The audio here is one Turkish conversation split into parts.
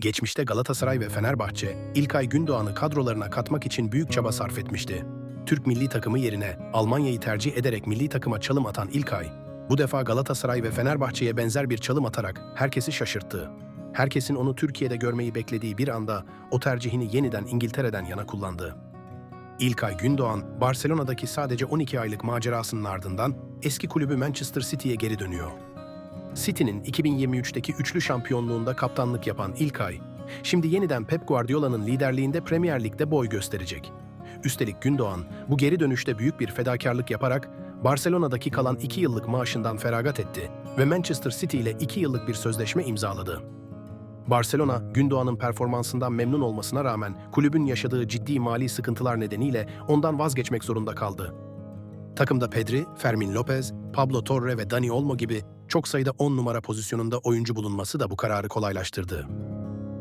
Geçmişte Galatasaray ve Fenerbahçe, İlkay Gündoğan'ı kadrolarına katmak için büyük çaba sarf etmişti. Türk milli takımı yerine Almanya'yı tercih ederek milli takıma çalım atan İlkay, bu defa Galatasaray ve Fenerbahçe'ye benzer bir çalım atarak herkesi şaşırttı. Herkesin onu Türkiye'de görmeyi beklediği bir anda o tercihini yeniden İngiltere'den yana kullandı. İlkay Gündoğan, Barcelona'daki sadece 12 aylık macerasının ardından eski kulübü Manchester City'ye geri dönüyor. City'nin 2023'teki üçlü şampiyonluğunda kaptanlık yapan İlkay, şimdi yeniden Pep Guardiola'nın liderliğinde Premier Lig'de boy gösterecek. Üstelik Gündoğan bu geri dönüşte büyük bir fedakarlık yaparak Barcelona'daki kalan 2 yıllık maaşından feragat etti ve Manchester City ile 2 yıllık bir sözleşme imzaladı. Barcelona, Gündoğan'ın performansından memnun olmasına rağmen kulübün yaşadığı ciddi mali sıkıntılar nedeniyle ondan vazgeçmek zorunda kaldı. Takımda Pedri, Fermin Lopez, Pablo Torre ve Dani Olmo gibi çok sayıda 10 numara pozisyonunda oyuncu bulunması da bu kararı kolaylaştırdı.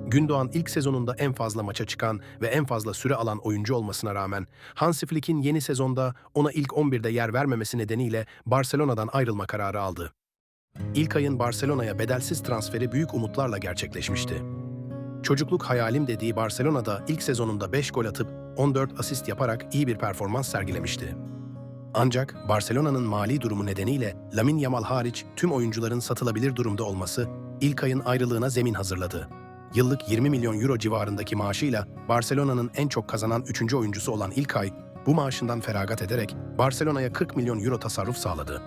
Gündoğan ilk sezonunda en fazla maça çıkan ve en fazla süre alan oyuncu olmasına rağmen Hansi Flick'in yeni sezonda ona ilk 11'de yer vermemesi nedeniyle Barcelona'dan ayrılma kararı aldı. İlk ayın Barcelona'ya bedelsiz transferi büyük umutlarla gerçekleşmişti. Çocukluk hayalim dediği Barcelona'da ilk sezonunda 5 gol atıp 14 asist yaparak iyi bir performans sergilemişti. Ancak Barcelona'nın mali durumu nedeniyle Lamine Yamal hariç tüm oyuncuların satılabilir durumda olması ilk ayın ayrılığına zemin hazırladı. Yıllık 20 milyon euro civarındaki maaşıyla Barcelona'nın en çok kazanan 3. oyuncusu olan İlkay, bu maaşından feragat ederek Barcelona'ya 40 milyon euro tasarruf sağladı.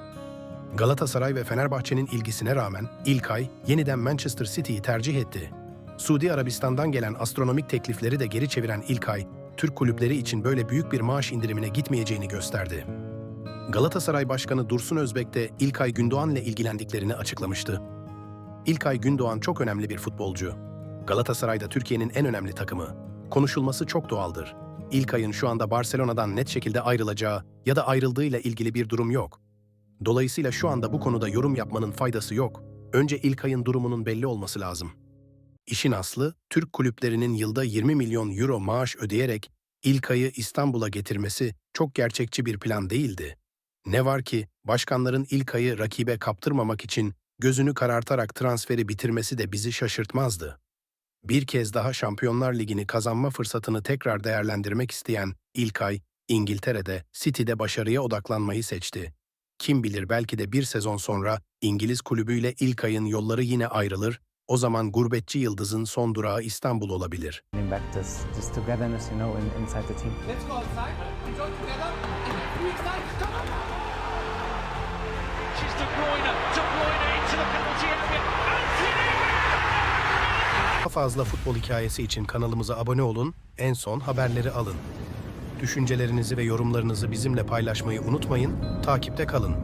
Galatasaray ve Fenerbahçe'nin ilgisine rağmen İlkay yeniden Manchester City'yi tercih etti. Suudi Arabistan'dan gelen astronomik teklifleri de geri çeviren İlkay, Türk kulüpleri için böyle büyük bir maaş indirimine gitmeyeceğini gösterdi. Galatasaray Başkanı Dursun Özbek de İlkay Gündoğan ile ilgilendiklerini açıklamıştı. İlkay Gündoğan çok önemli bir futbolcu. Galatasaray da Türkiye'nin en önemli takımı. Konuşulması çok doğaldır. İlkay'ın şu anda Barcelona'dan net şekilde ayrılacağı ya da ayrıldığıyla ilgili bir durum yok. Dolayısıyla şu anda bu konuda yorum yapmanın faydası yok. Önce İlkay'ın durumunun belli olması lazım. İşin aslı, Türk kulüplerinin yılda 20 milyon euro maaş ödeyerek İlkay'ı İstanbul'a getirmesi çok gerçekçi bir plan değildi. Ne var ki başkanların İlkay'ı rakibe kaptırmamak için gözünü karartarak transferi bitirmesi de bizi şaşırtmazdı. Bir kez daha Şampiyonlar Ligi'ni kazanma fırsatını tekrar değerlendirmek isteyen İlkay, İngiltere'de City'de başarıya odaklanmayı seçti. Kim bilir belki de bir sezon sonra İngiliz kulübüyle İlkay'ın yolları yine ayrılır, o zaman gurbetçi yıldızın son durağı İstanbul olabilir. Daha fazla futbol hikayesi için kanalımıza abone olun, en son haberleri alın. Düşüncelerinizi ve yorumlarınızı bizimle paylaşmayı unutmayın, takipte kalın.